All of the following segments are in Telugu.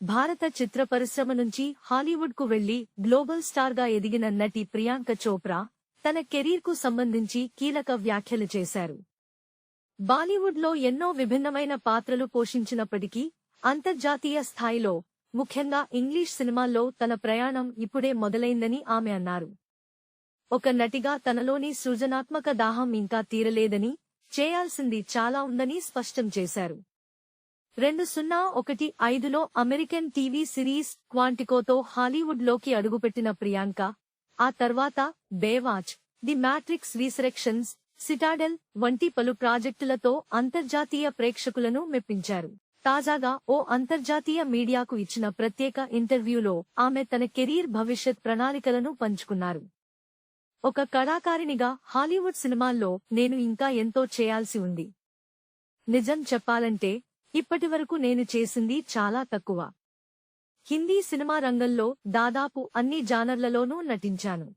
భారత చిత్ర పరిశ్రమ నుంచి హాలీవుడ్కు వెళ్ళి గ్లోబల్ స్టార్గా ఎదిగిన నటి ప్రియాంక చోప్రా తన కెరీర్కు సంబంధించి కీలక వ్యాఖ్యలు చేశారు. బాలీవుడ్లో ఎన్నో విభిన్నమైన పాత్రలు పోషించినప్పటికీ అంతర్జాతీయ స్థాయిలో ముఖ్యంగా ఇంగ్లీష్ సినిమాల్లో తన ప్రయాణం ఇప్పుడే మొదలైందని ఆమె అన్నారు. ఒక నటిగా తనలోని సృజనాత్మక దాహం ఇంకా తీరలేదని చేయాల్సింది చాలా ఉందని స్పష్టం చేశారు. రెండు సున్నా ఒకటి ఐదులో అమెరికన్ టీవీ సిరీస్ క్వాంటికోతో హాలీవుడ్లోకి అడుగుపెట్టిన ప్రియాంక ఆ తర్వాత Baywatch the Matrix Resurrections Citadel వంటి పలు ప్రాజెక్టులతో అంతర్జాతీయ ప్రేక్షకులను మెప్పించారు. తాజాగా ఓ అంతర్జాతీయ మీడియాకు ఇచ్చిన ప్రత్యేక ఇంటర్వ్యూలో ఆమె తన కెరీర్ భవిష్యత్ ప్రణాళికలను పంచుకున్నారు. ఒక కళాకారిణిగా హాలీవుడ్ సినిమాల్లో నేను ఇంకా ఎంతో చేయాల్సి ఉంది. నిజం చెప్పాలంటే ఇప్పటివరకు నేను చేసింది చాలా తక్కువ. హిందీ సినిమా రంగంలో దాదాపు అన్ని జానర్లలోనూ నటించాను.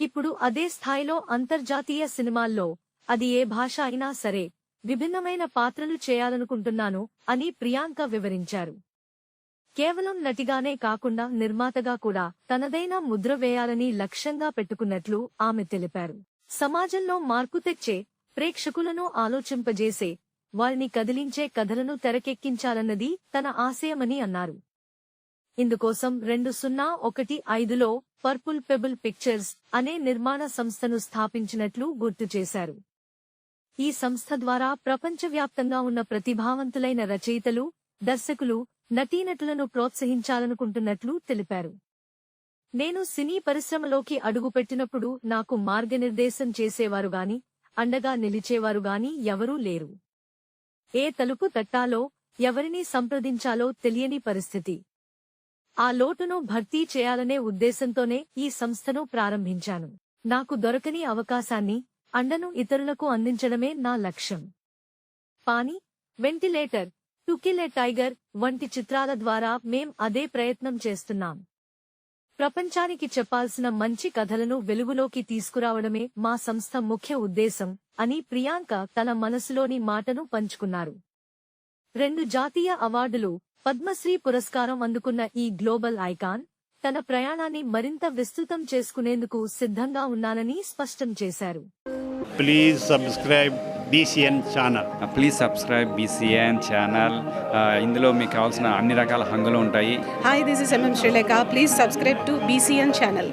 ఇప్పుడు అదే స్థాయిలో అంతర్జాతీయ సినిమాల్లో అది ఏ భాష అయినా సరే విభిన్నమైన పాత్రలు చేయాలనుకుంటున్నాను అని ప్రియాంక వివరించారు. కేవలం నటిగానే కాకుండా నిర్మాతగా కూడా తనదైన ముద్ర వేయాలని లక్ష్యంగా పెట్టుకున్నట్లు ఆమె తెలిపారు. సమాజంలో మార్పు తెచ్చే ప్రేక్షకులను ఆలోచింపజేసే వారిని కదిలించే కథలను తెరకెక్కించాలన్నది తన ఆశయమని అన్నారు. ఇందుకోసం రెండు సున్నా ఒకటి ఐదులో పర్పుల్ పెబుల్ పిక్చర్స్ అనే నిర్మాణ సంస్థను స్థాపించినట్లు గుర్తు చేశారు. ఈ సంస్థ ద్వారా ప్రపంచవ్యాప్తంగా ఉన్న ప్రతిభావంతులైన రచయితలు దర్శకులు నటీనటులను ప్రోత్సహించాలనుకుంటున్నట్లు తెలిపారు. నేను సినీ పరిశ్రమలోకి అడుగుపెట్టినప్పుడు నాకు మార్గనిర్దేశం చేసేవారుగాని అండగా నిలిచేవారుగాని ఎవరూ లేరు. ఏ తలుపు తట్టాలో ఎవరిని సంప్రదించాలో తెలియని పరిస్థితి. ఆ లోటును భర్తీ చేయాలనే ఉద్దేశంతోనే ఈ సంస్థను ప్రారంభించాను. నాకు దొరకని అవకాశాన్ని అండను ఇతరులకు అందించడమే నా లక్ష్యం. పాని వెంటిలేటర్ టుకిలే టైగర్ వంటి చిత్రాల ద్వారా మేం అదే ప్రయత్నం చేస్తున్నాం. ప్రపంచానికి చెప్పాల్సిన మంచి కథలను వెలుగులోకి తీసుకురావడమే మా సంస్థ ముఖ్య ఉద్దేశం అని ప్రియాంక తన మనసులోని మాటను పంచుకున్నారు. రెండు జాతీయ అవార్డులు పద్మశ్రీ పురస్కారం అందుకున్న ఈ గ్లోబల్ ఐకాన్ తన ప్రయాణాన్ని మరింత విస్తృతం చేసుకునేందుకు సిద్ధంగా ఉన్నానని స్పష్టం చేశారు. Please subscribe BCN channel please subscribe BCN channel ఇందులో మీకు కావాల్సిన అన్ని రకాల హంగులు ఉంటాయి. Hi, this is MM Sri Lanka. Please subscribe to BCN channel.